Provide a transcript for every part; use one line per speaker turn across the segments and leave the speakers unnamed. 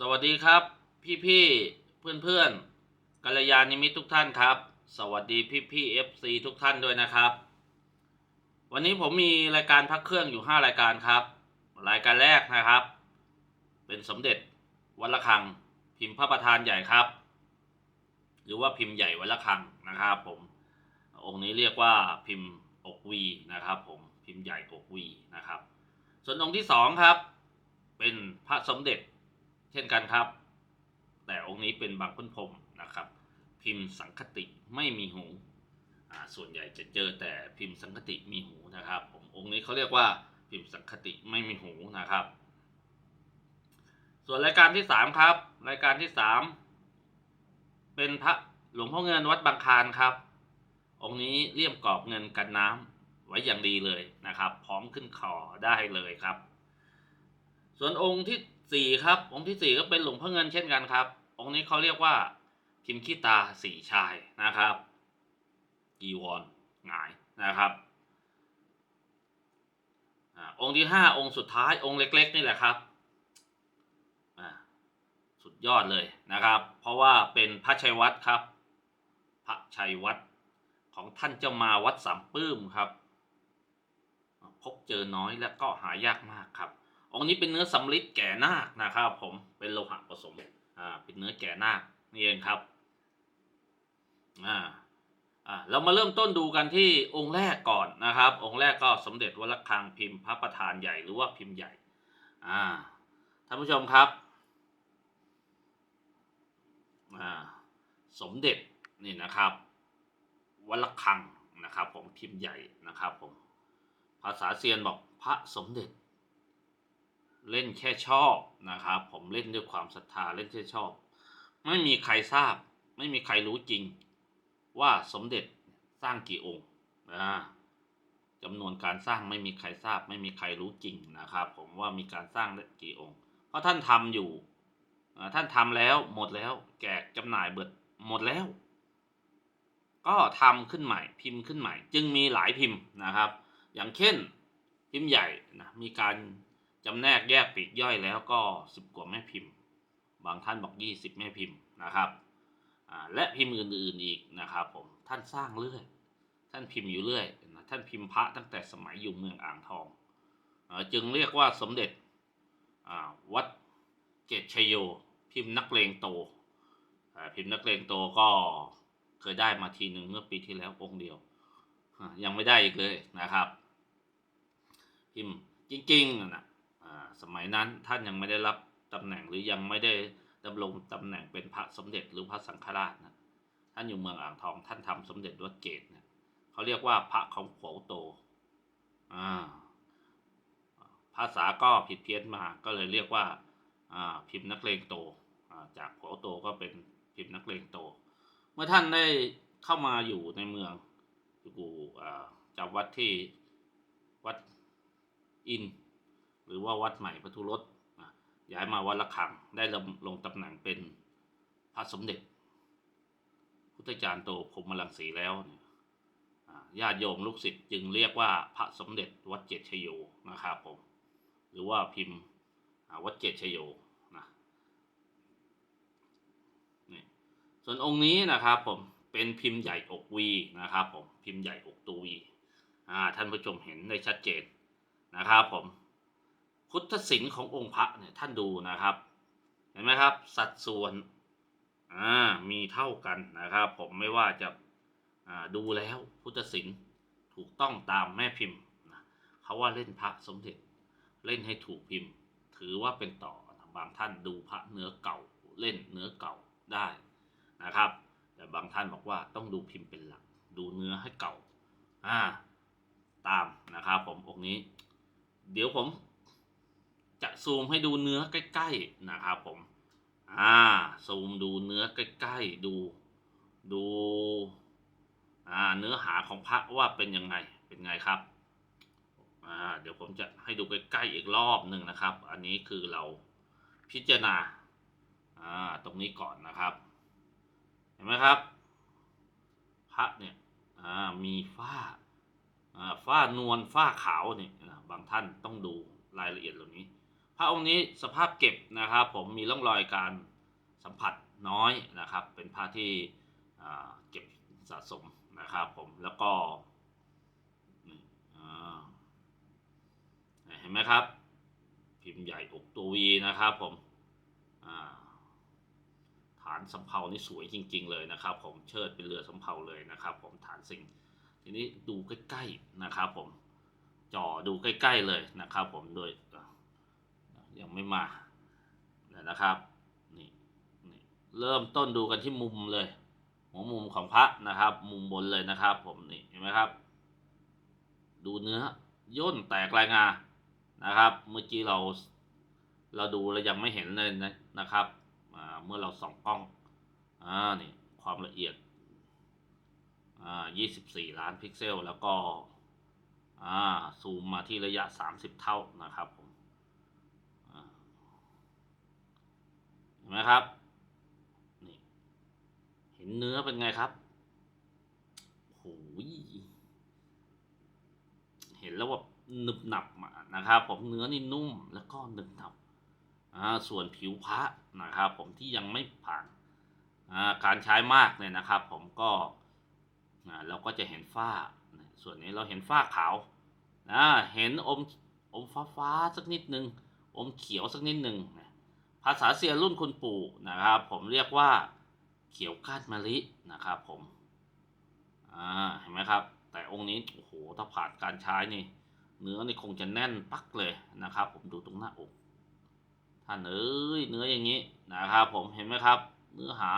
สวัสดีครับ พี่พี่เพื่อนเพื่อนกัลยาณมิตรทุกท่านครับ สวัสดีพี่พี่เอฟซีทุกท่านด้วยนะครับ วันนี้ผมมีรายการพักเครื่องอยู่ 5 รายการครับ รายการแรกนะครับ เป็นสมเด็จวัดระฆัง พิมพ์พระประธานใหญ่ครับ หรือว่าพิมพ์ใหญ่วัดระฆังนะครับผมองค์นี้เรียกว่าพิมพ์อกวีนะครับผมพิมพ์ใหญ่อกวีนะครับ ส่วนองค์ที่สองครับ เป็นพระสมเด็จ ช่นกันครับ แต่องค์นี้เป็นบางพ้นพรมนะครับ พิมพ์สังคติไม่มีหูส่วนใหญ่จะเจอแต่พิมพ์สังคติมีหูนะครับ ผมองค์นี้เขาเรียกว่าพิมพ์สังคติไม่มีหูนะครับ ส่วนรายการที่สามครับ รายการที่สามเป็นพระหลวงพ่อเงินวัดบางคานครับ องค์นี้เลี่ยมกรอบเงินกันน้ำไว้อย่างดีเลยนะครับ พร้อมขึ้นคอได้เลยครับ ส่วนองค์ที่สี่ครับ องค์ที่สี่ก็เป็นหลวงพ่อเงินเช่นกันครับ องค์นี้เขาเรียกว่าพิมพ์ขี้ตาสี่ชายนะครับกีวรหงายนะครับองค์ที่ห้าองค์สุดท้ายองค์เล็ก ๆ นี่แหละครับสุดยอดเลยนะครับ เพราะว่าเป็นพระชัยวัดครับ พระชัยวัดของท่านเจ้ามาวัดสามปื้มครับ พบเจอน้อยและก็หายากมากครับ องค์นี้เป็นเนื้อสำลิดแก่นาคนะครับผมเป็นโลหะผสมอ่าเป็นเนื้อแก่นาคนี่เองครับอ่าอ่าเรามาเริ่มต้นดูกันที่องค์แรกก่อนนะครับ องค์แรกก็สมเด็จวัดระฆังพิมพ์พระประธานใหญ่หรือว่าพิมพ์ใหญ่อ่าท่านผู้ชมครับอ่าสมเด็จนี่นะครับวัดระฆังนะครับผมพิมพ์ใหญ่นะครับผมภาษาเซียนบอกพระสมเด็จ เล่นแค่ชอบนะครับ ผมเล่นด้วยความศรัทธาเล่นแค่ชอบ ไม่มีใครทราบ ไม่มีใครรู้จริง ว่าสมเด็จสร้างกี่องค์นะจำนวนการสร้างไม่มีใครทราบ ไม่มีใครรู้จริงนะครับ ผมว่ามีการสร้างกี่องค์ เพราะท่านทำอยู่ท่านทำแล้วหมดแล้ว แจกจำหน่ายเบิดหมดแล้ว ก็ทำขึ้นใหม่พิมพ์ขึ้นใหม่ จึงมีหลายพิมพ์นะครับ อย่างเช่นพิมพ์ใหญ่นะมีการ จำแนกแยกปีกย่อยแล้วก็สิบกว่าแม่พิมพ์ บางท่านบอกยี่สิบแม่พิมพ์นะครับและพิมพ์อื่นๆอีกนะครับผมท่านสร้างเรื่อย ท่านพิมพ์อยู่เรื่อยนะท่านพิมพ์พระตั้งแต่สมัยอยู่เมืองอ่างทองจึงเรียกว่าสมเด็จวัดเกตชยโย พิมพ์นักเลงโตพิมพ์นักเลงโตก็เคยได้มาทีหนึ่งเมื่อปีที่แล้วองค์เดียว ยังไม่ได้อีกเลยนะครับ พิมพ์จริงๆนะ สมัยนั้นท่านยังไม่ได้รับตำแหน่งหรือยังไม่ได้ดำรงตำแหน่งเป็นพระสมเด็จหรือพระสังฆราชนะท่านอยู่เมืองอ่างทองท่านทำสมเด็จวัดเกตเนี่ยเขาเรียกว่าพระของโขโตอ่าภาษาก็ผิดเพี้ยนมาก็เลยเรียกว่าพิมพ์นักเลงโตจากโขโตก็เป็นพิมพ์นักเลงโต เมื่อท่านได้เข้ามาอยู่ในเมืองอยู่จำวัดที่วัดอิน หรือว่าวัดใหม่พระทุรสย้ายมาวัดละคังได้ลงลงตำแหน่งเป็นพระสมเด็จ พุทธจารย์โตพรมลังสีแล้วเนี่ยญาติโยมลูกศิษย์จึงเรียกว่าพระสมเด็จวัดเจดชโยนะครับผมหรือว่าพิมพ์วัดเจดชโยนะนี่ส่วนองค์นี้นะครับผมเป็นพิมพ์ใหญ่อกวีนะครับผมพิมพ์ใหญ่อกตูวีท่านผู้ชมเห็นได้ชัดเจนนะครับผม พุทธศิลป์ขององค์พระเนี่ยท่านดูนะครับ เห็นไหมครับ สัดส่วนอ่ามีเท่ากันนะครับ ผมไม่ว่าจะอ่าดูแล้วพุทธศิลป์ถูกต้องตามแม่พิมพ์นะเขาว่าเล่นพระสมเด็จเล่นให้ถูกพิมพ์ ถือว่าเป็นต่อนะบางท่านดูพระเนื้อเก่าเล่นเนื้อเก่าได้นะครับ แต่บางท่านบอกว่าต้องดูพิมพ์เป็นหลัก ดูเนื้อให้เก่าอ่าตามนะครับผมองค์นี้ เดี๋ยวผม จะซูมให้ดูเนื้อใกล้ๆนะครับผม อ่า ซูมดูเนื้อใกล้ๆดู ดู อ่า เนื้อหาของพระว่าเป็นยังไง เป็นไงครับ อ่า เดี๋ยวผมจะให้ดูใกล้ๆอีกรอบหนึ่งนะครับ อันนี้คือเราพิจารณา อ่า ตรงนี้ก่อนนะครับ เห็นไหมครับ พระเนี่ย อ่า มีฝ้า อ่า ฝ้านวลฝ้าขาวเนี่ย บางท่านต้องดูรายละเอียดเหล่านี้ พระองค์นี้สภาพเก็บนะครับ ผมมีร่องรอยการสัมผัสน้อยนะครับ เป็นพระที่เก็บสะสมนะครับผมแล้วก็เห็นไหมครับ พิมพ์ใหญ่อกตัววีนะครับผมฐานสำเภานี่สวยจริง ๆ เลยนะครับ ผมเชิดเป็นเรือสำเภาเลยนะครับ ผมฐานสิงทีนี้ดูใกล้ๆนะครับ ผมจ่อดูใกล้ ๆเลยนะครับ ผมโดย ยังไม่มานะครับนี่นี่เริ่มต้นดูกันที่มุมเลย หัวมุมของพระนะครับ มุมบนเลยนะครับ ผมนี่เห็นไหมครับ ดูเนื้อย่นแตกลายงานะครับ เมื่อกี้เราเราดูเรายังไม่เห็นเลยนะนะครับเมื่อเราส่องกล้องอ่านี่ความละเอียดอ่า24 ล้านพิกเซล แล้วก็อ่าซูมมาที่ระยะ 30 เท่านะครับผม เห็นไหมครับนี่เห็นเนื้อเป็นไงครับโอ้ยเห็นแล้วแบบหนึบหนับนะครับ ผมเนื้อนี่นุ่มแล้วก็หนึบหนับอ่าส่วนผิวพระนะครับ ผมที่ยังไม่ผ่านอ่าการใช้มากเนี่ยนะครับ ผมก็อ่าเราก็จะเห็นฝ้า ส่วนนี้เราเห็นฝ้าขาวนะเห็นอมอมฟ้าฟ้าๆสักนิดหนึ่งอมเขียวสักนิดหนึ่งนะ ภาษาเซียรุ่นคุณปู่นะครับผมเรียกว่าเขียวก้านมะลินะครับผมอ่าเห็นไหมครับ แต่องค์นี้โอ้โหถ้าผ่านการใช้นี่ เนื้อนี่คงจะแน่นปักเลยนะครับ ผมดูตรงหน้าอกท่านเอ้ยเนื้ออย่างนี้นะครับผมเห็นไหมครับ เนื้อหา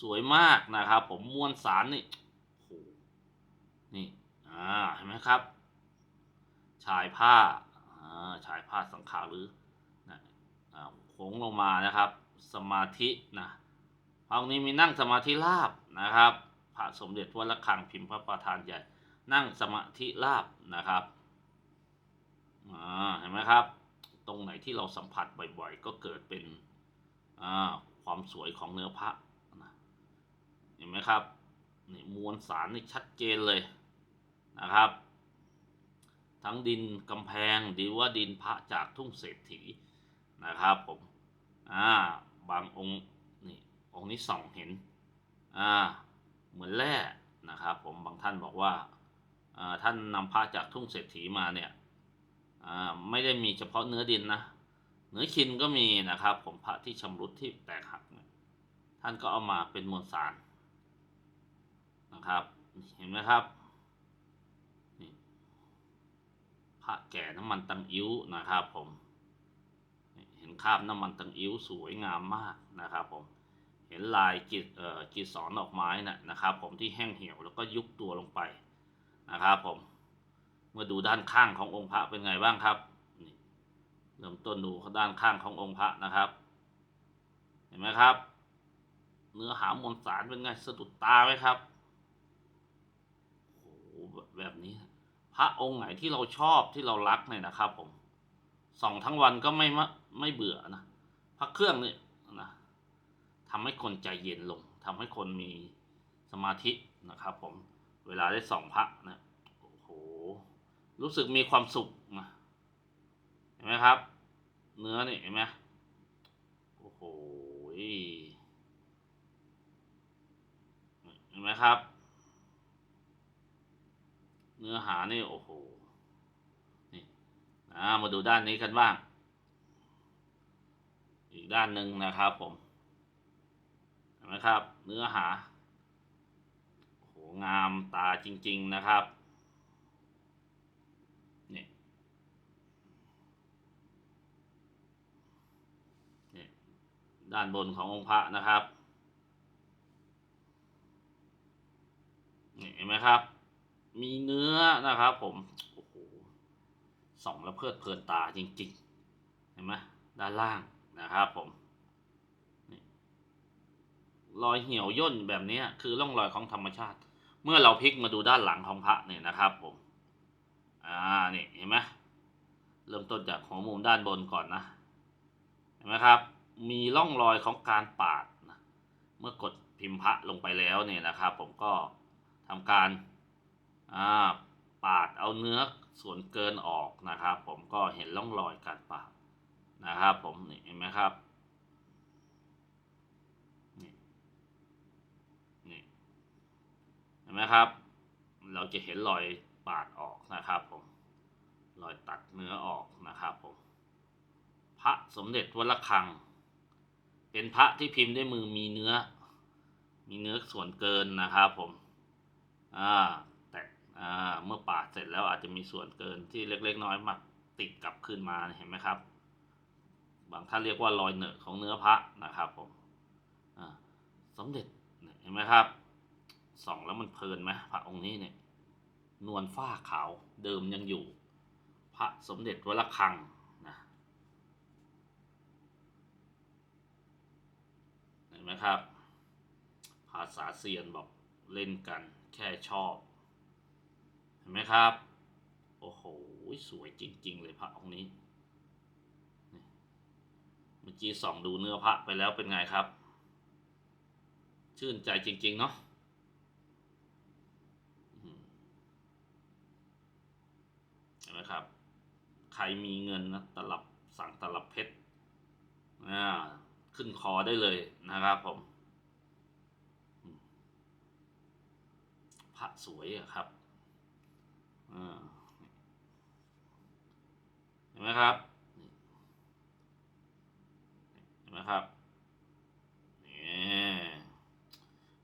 สวยมากนะครับ ผมมวลสารนี่โอ้โหนี่อ่าเห็นไหมครับ ชายผ้าอ่าชายผ้าสังขารหรือ โค้งลงมานะครับ สมาธินะพระองนี้มีนั่งสมาธิราบนะครับ พระสมเด็จวัดระฆังพิมพ์พระประธานใหญ่ นั่งสมาธิราบนะครับอ่าเห็นไหมครับ ตรงไหนที่เราสัมผัสบ่อยๆ ก็เกิดเป็นอ่าความสวยของเนื้อพระนะเห็นไหมครับนี่มวลสารนี่ชัดเจนเลยนะครับ ทั้งดินกำแพงดีว่าดินพระจากทุ่งเศรษฐี นะครับผมอ่าบางองค์นี่องค์นี้ส่องเห็นอ่าเหมือนแร่นะครับผมบางท่านบอกว่าอ่าท่านนำพระจากทุ่งเศรษฐีมาเนี่ยอ่าไม่ได้มีเฉพาะเนื้อดินนะเนื้อชินก็มีนะครับ ผมพระที่ชำรุดที่แตกหักเนี่ยท่านก็เอามาเป็นมวลสารนะครับเห็นไหมครับนี่พระแก่น้ำมันตังอิ้วนะครับผม คราบน้ำมันตังอิ้วสวยงามมากนะครับผมเห็นลายกีเอ่อกีสอนดอกไม้นะนะครับ ผมที่แห้งเหี่ยวแล้วก็ยุบตัวลงไปนะครับผมเมื่อดูด้านข้างขององค์พระเป็นไงบ้างครับเริ่มต้นดูด้านข้างขององค์พระนะครับ เห็นไหมครับ เนื้อหามวลสารเป็นไงสะดุดตาไหมครับโอ้โหแบบนี้ พระองค์ไหนที่เราชอบที่เรารักเนี่ยนะครับผม ส่องทั้งวันก็ไม่มะไม่เบื่อนะพระเครื่องเนี่ยนะทำให้คนใจเย็นลงทำให้คนมีสมาธินะครับ ผมเวลาได้ส่องพระนะโอ้โหรู้สึกมีความสุขนะเห็นไหมครับ เนื้อนี่เห็นไหมโอ้โหเห็นไหมครับ เนื้อหานี่โอ้โห อ่ามาดูด้านนี้กันบ้าง อีกด้านหนึ่งนะครับผมเห็นไหมครับ เนื้อหาโหงามตาจริง ๆนะครับนี่นี่ด้านบนขององค์พระนะครับนี่เห็นไหมครับ มีเนื้อนะครับผม ส่องแล้วเพลิดเพลินตาจริงๆ เห็นไหมด้านล่างนะครับผมรอยเหี่ยวย่นแบบนี้คือร่องรอยของธรรมชาติ เมื่อเราพลิกมาดูด้านหลังของพระเนี่ยนะครับผม อ่านี่เห็นไหมเริ่มต้นจากหัวมุมด้านบนก่อนนะ เห็นไหมครับ มีร่องรอยของการปาดนะเมื่อกดพิมพ์พระลงไปแล้วเนี่ยนะครับ ผมก็ทำการอ่าปาดเอาเนื้อ ส่วนเกินออกนะครับ ผมก็เห็นร่องรอยการปาดนะครับ ผมนี่เห็นไหมครับนี่นี่เห็นไหมครับ เราจะเห็นรอยปาดออกนะครับ ผมรอยตัดเนื้อออกนะครับ ผม พระสมเด็จวัดระฆัง เป็นพระที่พิมพ์ด้วยมือมีเนื้อ มีเนื้อส่วนเกินนะครับ ผมอ่า อ่าเมื่อปาดเสร็จแล้วอาจจะมีส่วนเกินที่เล็กๆน้อยๆมาติดกลับคืนมาเห็นไหมครับ บางท่านเรียกว่ารอยเหนอะของเนื้อพระนะครับผมสมเด็จเห็นไหมครับส่องแล้วมันเพลินไหมพระองค์นี้เนี่ย นวลฝ้าขาวเดิมยังอยู่ พระสมเด็จวัดระฆังนะเห็นไหมครับ ภาษาเซียนบอกเล่นกันแค่ชอบ ห็นไหมครับ โอ้โห สวยจริง ๆ เลยพระองค์นี้ เมื่อกี้ส่องดูเนื้อพระไปแล้วเป็นไงครับ ชื่นใจจริง ๆ เนาะเห็นไหมครับ ใครมีเงินนะตลับสั่งตลับเพชรอ่าขึ้นคอได้เลยนะครับผม พระสวยอะครับ เห็นไหมครับเห็นไหมครับนี่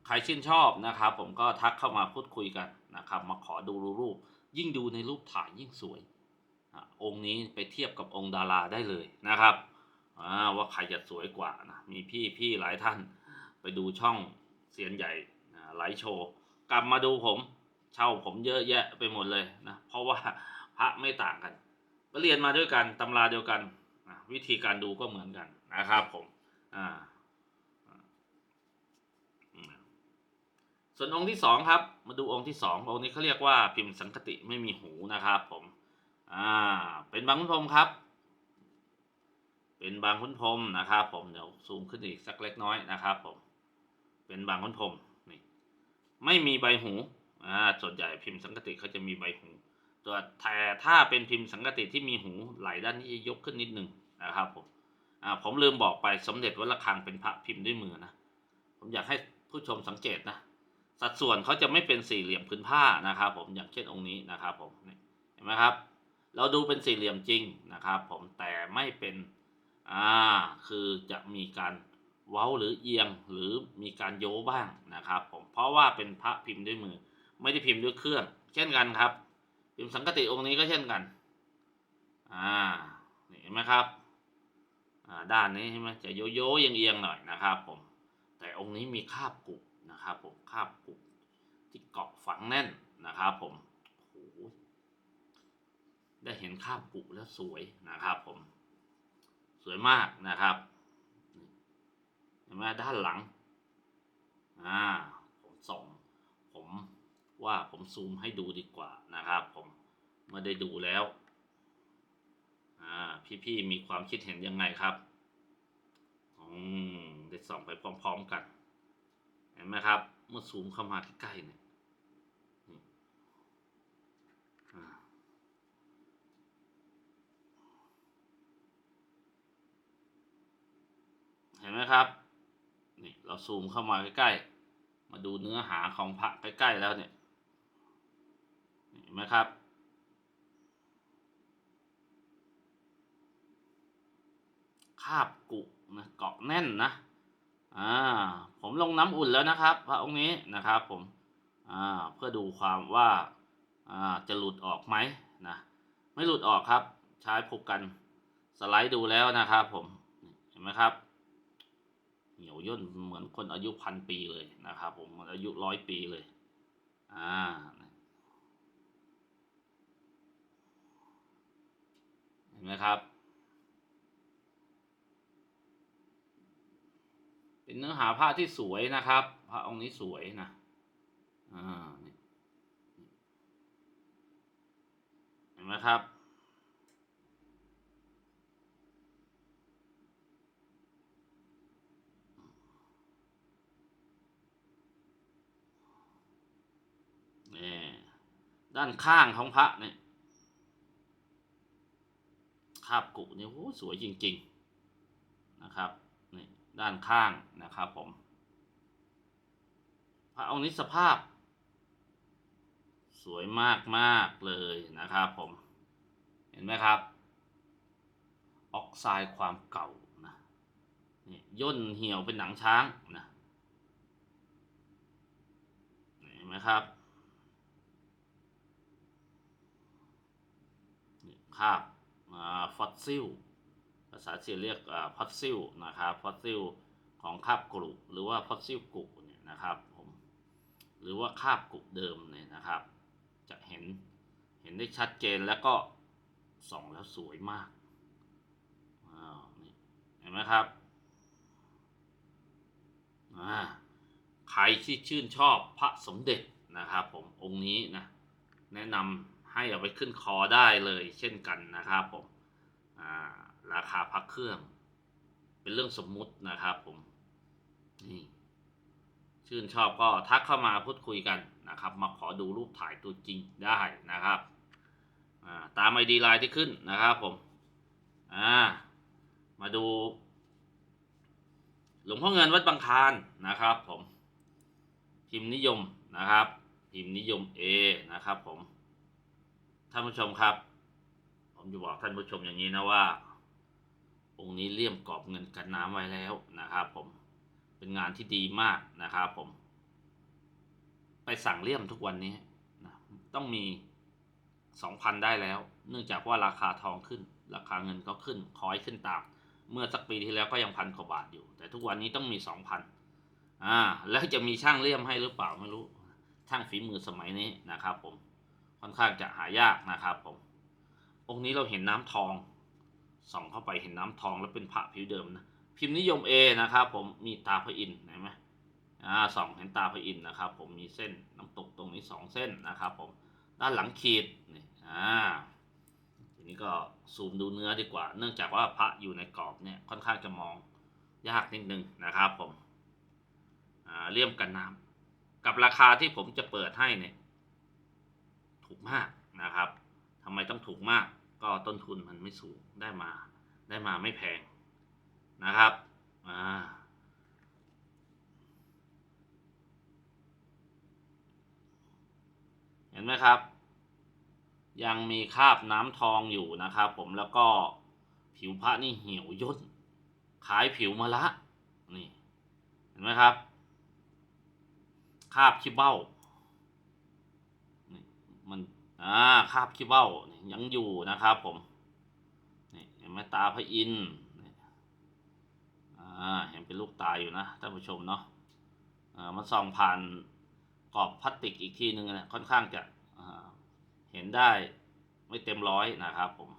ใครชื่นชอบนะครับ ผมก็ทักเข้ามาพูดคุยกันนะครับ มาขอดูรูป ยิ่งดูในรูปถ่ายยิ่งสวยอองค์นี้ไปเทียบกับองค์ดาราได้เลยนะครับว่าใครจะสวยกว่านะมีพี่พี่หลายท่านไปดูช่องเสียนใหญ่อ่าไลฟ์โชว์ กลับมาดูผม เช่าผมเยอะแยะไปหมดเลยนะเพราะว่าพระไม่ต่างกันเรียนมาด้วยกันตำราเดียวกันวิธีการดูก็เหมือนกันนะครับผมอ่าส่วนองค์ที่สองครับ มาดูองค์ที่สององค์นี้เขาเรียกว่าพิมพ์สังคติไม่มีหูนะครับผมอ่าเป็นบางขุนพรมครับ เป็นบางขุนพรมนะครับผมเดี๋ยวซูมขึ้นอีกสักเล็กน้อยนะครับผมเป็นบางขุนพรมนี่ไม่มีใบหู อ่าส่วนใหญ่พิมพ์สังกติเขาจะมีใบหูตัวแต่ถ้าเป็นพิมพ์สังกติที่มีหูไหลด้านนี้จะยกขึ้นนิดนึงนะครับผมอ่าผมลืมบอกไปสมเด็จวัดระฆังเป็นพระพิมพ์ด้วยมือนะผมอยากให้ผู้ชมสังเกตนะสัดส่วนเขาจะไม่เป็นสี่เหลี่ยมพื้นผ้านะครับ ผมอย่างเช่นองค์นี้นะครับผมเห็นไหมครับ เราดูเป็นสี่เหลี่ยมจริงนะครับ ผมแต่ไม่เป็นอ่าคือจะมีการเว้าหรือเอียงหรือมีการโยบ้างนะครับ ผมเพราะว่าเป็นพระพิมพ์ด้วยมือ ไม่ได้พิมพ์ด้วยเครื่อง เช่นกันครับ พิมพ์สังกติองค์นี้ก็เช่นกัน อ่าเห็นไหมครับ อ่าด้านนี้ใช่ไหมจะโยโย่เอียงๆหน่อยนะครับผม แต่องค์นี้มีคาบกุบนะครับผมคาบกุบที่เกาะฝังแน่นนะครับผมโอ้โหได้เห็นคาบกุบแล้วสวยนะครับผม สวยมากนะครับ เห็นไหมด้านหลัง อ่า ว่าผมซูมให้ดูดีกว่านะครับผมเมื่อได้ดูแล้วอ่าพี่ๆมีความคิดเห็นยังไงครับอืมได้ส่องไปพร้อม ๆ กัน เห็นไหมครับ เมื่อซูมเข้ามาใกล้ๆเนี่ยเห็นไหมครับ นี่เราซูมเข้ามาใกล้ๆ มาดูเนื้อหาของพระใกล้ๆแล้วเนี่ย ห็นไหมครับ คาบกุนะเกาะแน่นนะ อ่า ผมลงน้ำอุ่นแล้วนะครับ พระองค์นี้นะครับผม อ่า เพื่อดูความว่า อ่า จะหลุดออกไหมนะ ไม่หลุดออกครับ ใช้ผูกกันสไลด์ดูแล้วนะครับผม เห็นไหมครับเหี่ยวย่นเหมือนคนอายุพันปีเลยนะครับผมอนอายุร้อยปีเลย อ่า เห็ นไหมครับ เป็นเนื้อหาผ้าที่สวยนะครับพระองค์นี้สวยนะอ่าเห็นไหมครับนี่ด้านข้างของพระเนี่ย คาบกุนี่โอ้สวยจริง ๆนะครับนี่ด้านข้างนะครับผมพระองค์นี้สภาพ สวยมากมากเลยนะครับผม เห็นไหมครับ ออกไซด์ความเก่านะนี่ย่นเหี่ยวเป็นหนังช้างนะเห็นไหมครับนี่คาบ ฟอสซิลภาษาเซียเรียกฟอสซิลนะครับฟอสซิลของคาบกรุหรือว่าฟอสซิลกุเนี่ยนะครับผมหรือว่าคาบกุเดิมเนี่ยนะครับ จะเห็นเห็นได้ชัดเจนแล้วก็ส่องแล้วสวยมากอ้าวนี่เห็นไหมครับอ่าใครที่ชื่นชอบพระสมเด็จนะครับผมองค์นี้นะแนะนำ ให้เอาไปขึ้นคอได้เลยเช่นกันนะครับผมราคาพักเครื่อง เป็นเรื่องสมมุตินะครับผมนี่ชื่นชอบก็ทักเข้ามาพูดคุยกันนะครับ มาขอดูรูปถ่ายตัวจริงได้นะครับตามไอดีไลน์ที่ขึ้นนะครับผมมาดู หลวงพ่อเงินวัดบางคานนะครับ ผม พิมพ์นิยมนะครับ พิมพ์นิยม A นะครับผม ท่านผู้ชมครับ ผมจะบอกท่านผู้ชมอย่างนี้นะว่า องค์นี้เลี่ยมกรอบเงินกันน้ำไว้แล้วนะครับ ผมเป็นงานที่ดีมากนะครับ ผม ไปสั่งเลี่ยมทุกวันนี้นะต้องมีสองพันได้แล้ว เนื่องจากว่าราคาทองขึ้น ราคาเงินก็ขึ้นคอยขึ้นตาม เมื่อสักปีที่แล้วก็ยังพันกว่าบาทอยู่ แต่ทุกวันนี้ต้องมีสองพันอ่าแล้วจะมีช่างเลี่ยมให้หรือเปล่าไม่รู้ช่างฝีมือสมัยนี้นะครับผม ค่อนข้างจะหายากนะครับผมองค์นี้เราเห็นน้ำทองส่องเข้าไปเห็นน้ำทองแล้วเป็นพระผิวเดิมนะพิมพ์นิยม A นะครับผมมีตาพระอินทร์เห็นไหมอ่าส่องเห็นตาพระอินทร์นะครับ ผมมีเส้นน้ำตกตรงนี้สองเส้นนะครับ ผมด้านหลังขีดนี่อ่าทีนี้ก็ซูมดูเนื้อดีกว่า เนื่องจากว่าพระอยู่ในกรอบเนี่ยค่อนข้างจะมองยากนิดนึงนะครับ ผมอ่าเลี่ยมกันน้ำกับราคาที่ผมจะเปิดให้เนี่ย ถูกมากนะครับทำไมต้องถูกมากก็ต้นทุนมันไม่สูงได้มา ได้มาไม่แพงนะครับอ่าเห็นไหมครับ ยังมีคราบน้ำทองอยู่นะครับ ผมแล้วก็ผิวพระนี่เหี่ยวย่นขายผิวมาละนี่ เห็นไหมครับ คาบขี้เบ้า อ่าคาบขี้เบ้ายังอยู่นะครับผมนี่เห็นไหมตาพระอินทร์อ่าเห็นเป็นลูกตาอยู่นะท่านผู้ชมเนาะอ่ามันส่องผ่านกรอบพลาสติกอีกทีหนึ่งนะค่อนข้างจะเห็นได้ไม่เต็มร้อยนะครับผม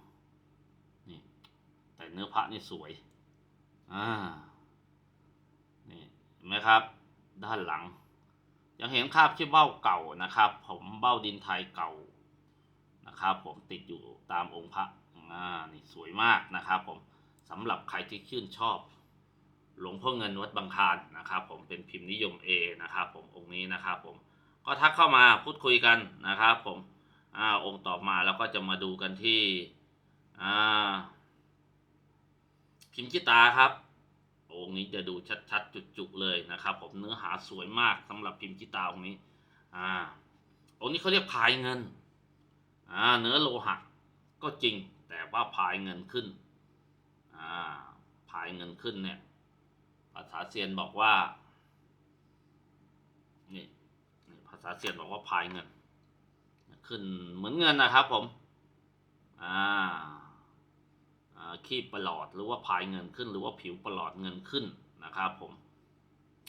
นี่แต่เนื้อพระนี่สวยอ่านี่เห็นไหมครับ ด้านหลัง ยังเห็นคาบที่เบ้าเก่านะครับ ผมเบ้าดินไทยเก่า นะครับผมติดอยู่ตามองค์พระอ่านี่สวยมากนะครับผมสำหรับใครที่ชื่นชอบ หลวงพ่อเงินวัดบางคานนะครับ ผมเป็นพิมพ์นิยม A นะครับผมองค์นี้นะครับผมก็ทักเข้ามาพูดคุยกันนะครับผมอ่าองค์ต่อมาแล้วก็จะมาดูกันที่อ่าพิมพ์จิตาครับ องค์นี้จะดูชัดๆจุกๆเลยนะครับ ผมเนื้อหาสวยมากสำหรับพิมพ์จิตาองค์นี้อ่าองค์นี้เขาเรียกพายเงิน เนื้อโลหะก็จริงแต่ว่าพายเงินขึ้นพายเงินขึ้นเนี่ยภาษาเซียนบอกว่านี่ภาษาเซียนบอกว่าพายเงิน ขึ้นเหมือนเงินนะครับผมอ่าขีบประหลอดหรือว่าพายเงินขึ้น หรือว่าผิวประหลอดเงินขึ้นนะครับผม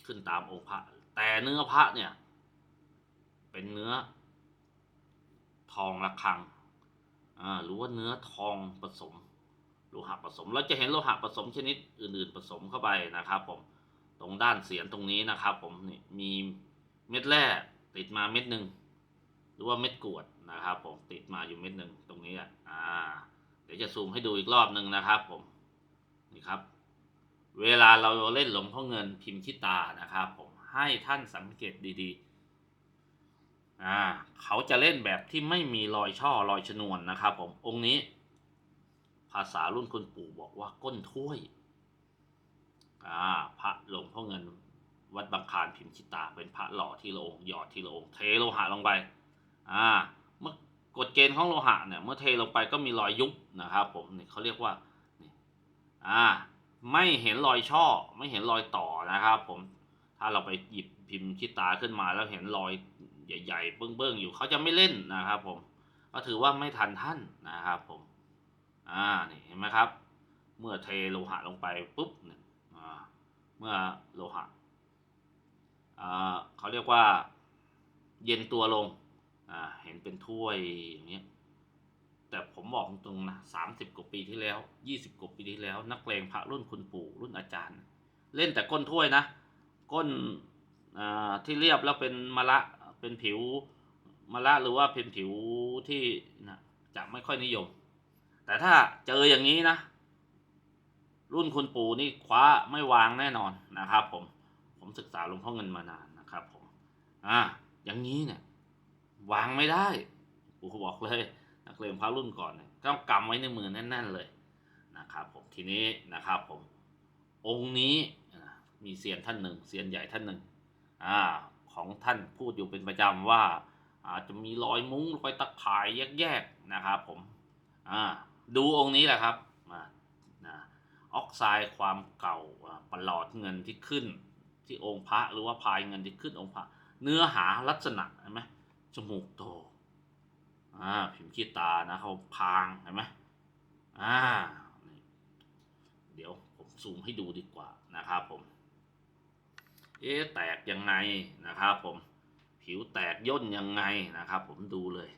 ขึ้นตามองค์พระแต่เนื้อพระเนี่ย เป็นเนื้อ ทองระฆังอ่าหรือว่าเนื้อทองผสมโลหะผสม เราจะเห็นโลหะผสมชนิดอื่น ๆ ผสมเข้าไปนะครับ ผมตรงด้านเสียนตรงนี้นะครับ ผมนี่มีเม็ดแร่ติดมาเม็ดหนึ่งหรือว่าเม็ดกรวดนะครับ ผมติดมาอยู่เม็ดหนึ่งตรงนี้อะอ่า เดี๋ยวจะซูมให้ดูอีกรอบหนึ่งนะครับ ผมนี่ครับ เวลาเราเล่นหลงพ่อเงินพิมพ์ชิตานะครับ ผมให้ท่านสังเกตดีๆ อ่าเขาจะเล่นแบบที่ไม่มีรอยช่อรอยชนวนนะครับผมองค์นี้ ภาษารุ่นคุณปู่บอกว่าก้นถ้วยอ่าพระหลวงพ่อเงินวัดบางคานพิมพ์ชิตาเป็นพระหล่อที่ละองหยอดที่ละองเทโลหะลงไปอ่าเมื่อกฎเกณฑ์ของโลหะเนี่ยเมื่อเทลงไปก็มีรอยยุบนะครับผมนี่เขาเรียกว่าอ่าไม่เห็นรอยช่อ ไม่เห็นรอยต่อนะครับผมถ้าเราไปหยิบพิมพ์ชิตาขึ้นมาแล้วเห็นรอย ใหญ่ๆ เบื้องๆ อยู่เขาจะไม่เล่นนะครับผม ก็ถือว่าไม่ทันท่านนะครับผม อ่า นี่เห็นไหมครับ เมื่อเทโลหะลงไปปุ๊บเนี่ยเมื่อโลหะเขาเรียกว่าเย็นตัวลง เห็นเป็นถ้วยอย่างเงี้ย แต่ผมบอกตรงนะสามสิบกว่าปีที่แล้วยี่สิบกว่าปีที่แล้ว นักเลงพระรุ่นคุณปู่รุ่นอาจารย์ เล่นแต่ก้นถ้วยนะ ก้นที่เรียบแล้วเป็นมะละ เป็นผิวมะละหรือว่าเป็นผิวที่นะจะไม่ค่อยนิยม แต่ถ้าเจออย่างนี้นะ รุ่นคุณปู่นี่คว้าไม่วางแน่นอนนะครับ ผม ผมศึกษาหลวงพ่อเงินมานานนะครับ ผม อ่า อย่างนี้เนี่ย วางไม่ได้ปู่บอกเลยนักเลงพระรุ่นก่อนเนี่ยต้องกำไว้ในมือแน่น ๆเลยนะครับผมทีนี้นะครับผม องค์นี้มีเซียนท่านหนึ่งเซียนใหญ่ท่านหนึ่งอ่า ของท่านพูดอยู่เป็นประจำว่าอาจจะมีรอยมุ้งรอยตะข่ายแยกๆนะครับผมอ่าดูองค์นี้แหละครับออกไซด์ความเก่าประหลอดเงินที่ขึ้นที่องค์พระหรือว่าพายเงินที่ขึ้นองค์พระ เนื้อหาลักษณะเห็นไหมจมูกโตอ่าพิมพ์ขี้ตานะเขาพางเห็นไหมอ่าเดี๋ยวผมซูมให้ดูดีกว่านะครับผม เอ๊ะแตกยังไงนะครับผมผิวแตกย่นยังไงนะครับ ผมดูเลย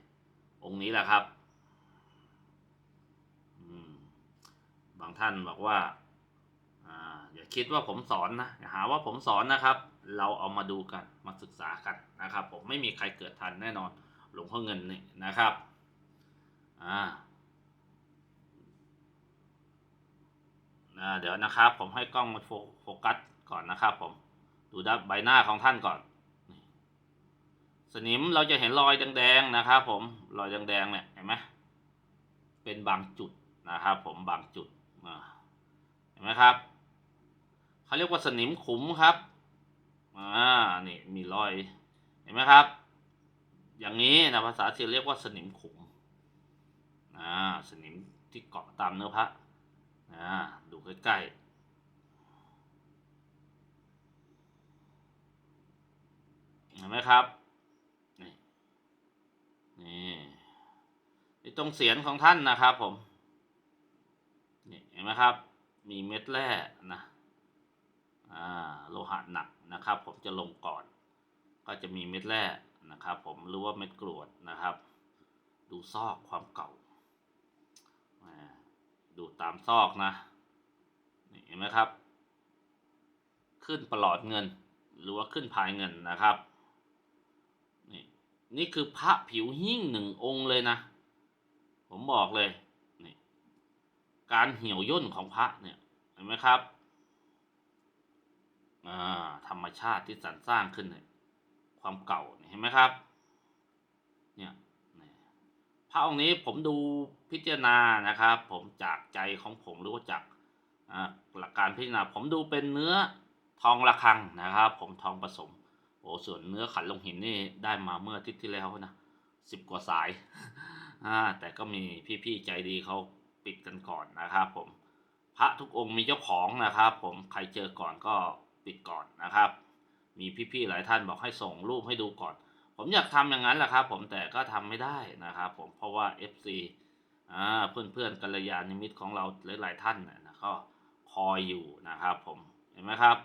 องค์นี้แหละครับบางท่านบอกว่าอย่าคิดว่าผมสอนนะอย่าหาว่าผมสอนนะครับ เราเอามาดูกันมาศึกษากันนะครับ ผมไม่มีใครเกิดทันแน่นอนหลวงพ่อเงินนี่นะครับเดี๋ยวนะครับ ผมให้กล้องมาโฟโฟกัสก่อนนะครับผม ดูด้านใบหน้าของท่านก่อน สนิมเราจะเห็นรอยแดงๆนะครับผมรอยแดงๆเนี่ยเห็นไหมเป็นบางจุดนะครับผมบางจุดเห็นไหมครับเขาเรียกว่าสนิมขุมครับอ่านี่มีรอยเห็นไหมครับ อย่างนี้นะภาษาจีนเรียกว่าสนิมขุมอ่าสนิมที่เกาะตามเนื้อพระอ่าดูใกล้ๆ เห็นไหมครับ นี่ นี่ตรงเสียนของท่านนะครับผม นี่เห็นไหมครับ มีเม็ดแร่นะอ่าโลหะหนักนะครับ ผมจะลงก่อน ก็จะมีเม็ดแร่นะครับ ผมหรือว่าเม็ดกรวดนะครับ ดูซอกความเก่า ดูตามซอกนะนี่เห็นไหมครับ ขึ้นประหลอดเงิน หรือว่าขึ้นพายเงินนะครับ นี่คือพระผิวหิ้งหนึ่งองค์เลยนะ ผมบอกเลยนี่การเหี่ยวย่นของพระเนี่ยเห็นไหมครับธรรมชาติที่สรรสร้างขึ้นเนี่ยความเก่าเห็นไหมครับ เนี่ยพระองค์นี้ผมดูพิจารณานะครับ ผมจากใจของผมหรือว่าจากหลักการพิจารณา ผมดูเป็นเนื้อทองระฆังนะครับ ผมทองผสม อ้ส่วนเนื้อขันลงหินนี่ได้มาเมื่ออาทิตย์ที่แล้วนะสิบกว่าสายอ่าแต่ก็มีพี่ๆใจดีเขาปิดกันก่อนนะครับผมพระทุกองค์มีเจ้าของนะครับ ผมใครเจอก่อนก็ปิดก่อนนะครับ มีพี่ๆหลายท่านบอกให้ส่งรูปให้ดูก่อน ผมอยากทำอย่างนั้นแหละครับ ผมแต่ก็ทำไม่ได้นะครับ ผมเพราะว่า FC อ่าเพื่อนๆกัลยาณมิตรของเราหลายๆท่านนะนะก็คอยอยู่นะครับ ผมเห็นไหมครับ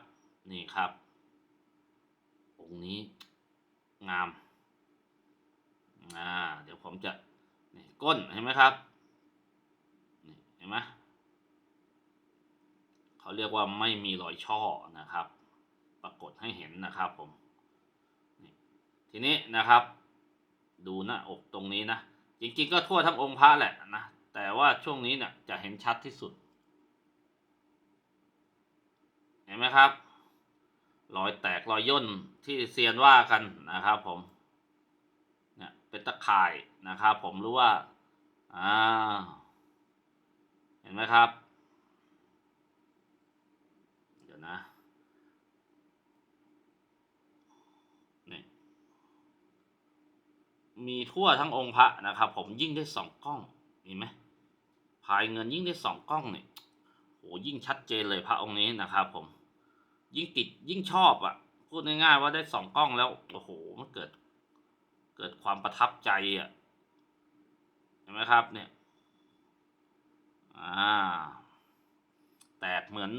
นี่ครับ องนี้งามอ่าเดี๋ยวผมจะนี่ก้นเห็นไหมครับนี่เห็นไหมเขาเรียกว่าไม่มีรอยช่อนะครับ ปรากฏให้เห็นนะครับผมนี่ทีนี้นะครับ ดูหน้าอกตรงนี้นะจริงๆก็ทั่วทั้งองค์พระแหละนะแต่ว่าช่วงนี้เนี่ยจะเห็นชัดที่สุด เห็นไหมครับ รอยแตกรอยย่นที่เซียนว่ากันนะครับผมเนี่ยเป็นตะข่ายนะครับผมรู้ว่าอ่าเห็นไหมครับ เดี๋ยวนะนี่มีทั่วทั้งองค์พระนะครับ ผมยิ่งได้สองกล้องเห็นไหมพายเงินยิ่งได้สองกล้องเนี่ยโหยิ่งชัดเจนเลยพระองค์นี้นะครับผม ยิ่งติดยิ่งชอบอะ พูดง่ายๆว่าได้สองกล้องแล้ว โอ้โห มันเกิด เกิดความประทับใจอะ เห็นไหมครับ เนี่ย อ่า แตกเหมือน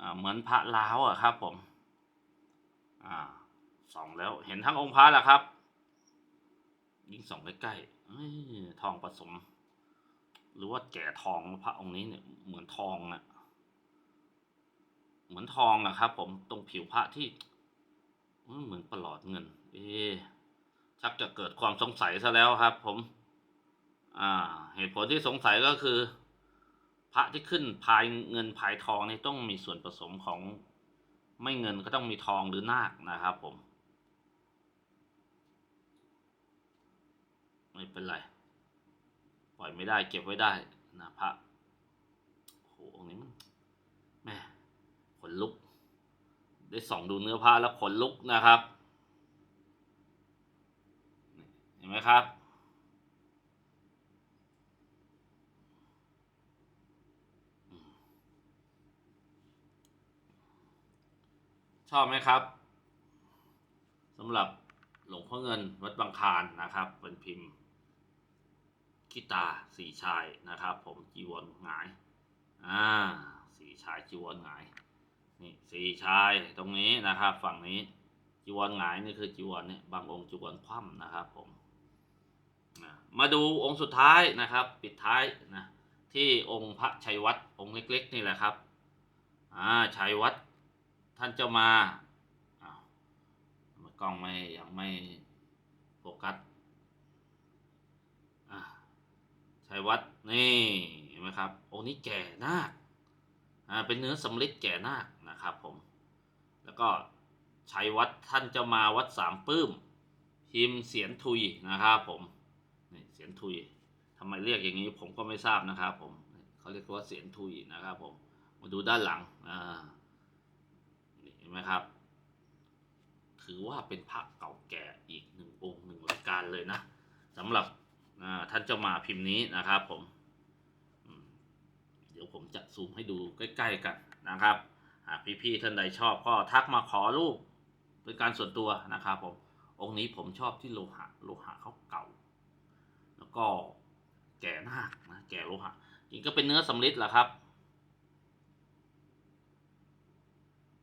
อ่า เหมือนพระล้าวอะครับผม อ่า ส่องแล้ว เห็นทั้งองค์พระแล้วครับ ยิ่งส่องใกล้ๆเอ้ทองผสม หรือว่าแก่ทองพระองค์นี้เนี่ย เหมือนทองอะ เหมือนทองอะครับ ผมตรงผิวพระที่เหมือนประหลอดเงิน เอ๊ชักจะเกิดความสงสัยซะแล้วครับ ผม อ่า เหตุผลที่สงสัยก็คือ พระที่ขึ้นพายเงินพายทองนี่ต้องมีส่วนผสมของไม่เงินก็ต้องมีทองหรือนาคนะครับ ผม ไม่เป็นไร ปล่อยไม่ได้เก็บไว้ได้นะพระโอ้โหองค์นี้มันแม่ข นลุก ได้ส่องดูเนื้อผ้าแล้วขนลุกนะครับ เห็นไหมครับชอบไหมครับสำหรับหลวงพ่อเงินวัดบางคานนะครับ เป็นพิมพ์คิตาสีชายนะครับ ผมจีวรหงาย อ่า สีชายจีวรหงาย นี่สี่ชายตรงนี้นะครับ ฝั่งนี้จีวรหงายนี่คือจีวรเนี่ยบางองค์จีวรคว่ำนะครับผมมาดูองค์สุดท้ายนะครับ ปิดท้ายนะที่องค์พระชัยวัดองค์เล็ก ๆ นี่แหละครับอ่าชัยวัดท่านจะมาอ้าวกล้องไม่ยังไม่โฟกัสอ่าชัยวัดนี่เห็นไหมครับองค์นี้แก่นาคอ่าเป็นเนื้อสำลิดแก่นาค นะครับผม แล้วก็ชัยวัดท่านจะมาวัดสามปื้มพิมเสียนทุยนะครับผมนี่เสียนทุยทำไมเรียกอย่างนี้ผมก็ไม่ทราบนะครับผมเขาเรียกว่าเสียนทุยนะครับผมมาดูด้านหลังอ่านี่เห็นไหมครับ ถือว่าเป็นพระเก่าแก่อีกหนึ่งองค์หนึ่งรายการเลยนะสำหรับท่านเจ้ามาพิมพ์นี้นะครับผม เดี๋ยวผมจะซูมให้ดูใกล้ ๆ กันนะครับ พี่ๆท่านใดชอบก็ทักมาขอรูปเป็นการส่วนตัวนะครับผมองค์นี้ผมชอบที่โลหะโลหะเขาเก่า แล้วก็แก่มากนะแก่โลหะจริงก็เป็นเนื้อสำริดแหละครับ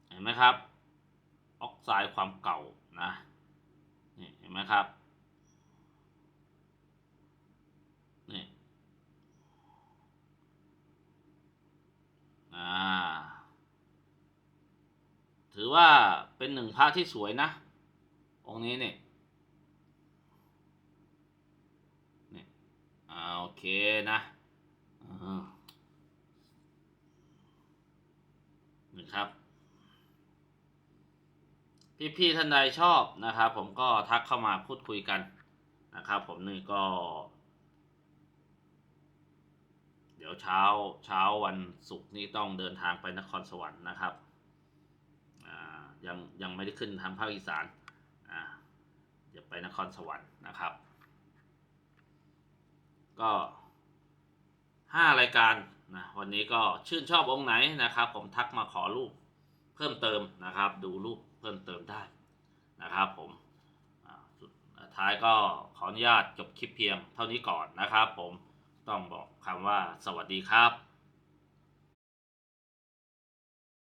เห็นไหมครับ ออกไซด์ความเก่านะนี่เห็นไหมครับนี่อ่า ถือว่าเป็นหนึ่งพระที่สวยนะ องค์นี้เนี่ยนี่อ่าโอเคนะนี่ครับ พี่ๆท่านใดชอบนะครับ ผมก็ทักเข้ามาพูดคุยกันนะครับ ผมนี่ก็ เดี๋ยวเช้าเช้าวันศุกร์นี้ต้องเดินทางไปนครสวรรค์นะครับ ยังยังไม่ได้ขึ้นทางภาคอีสานอ่าเดี๋ยวไปนครสวรรค์นะครับ ก็ห้ารายการนะวันนี้ก็ชื่นชอบองค์ไหนนะครับ ผมทักมาขอรูปเพิ่มเติมนะครับ ดูรูปเพิ่มเติมได้นะครับ ผมสุดท้ายก็ขออนุญาตจบคลิปเพียงเท่านี้ก่อนนะครับ ผมต้องบอกคำว่าสวัสดีครับ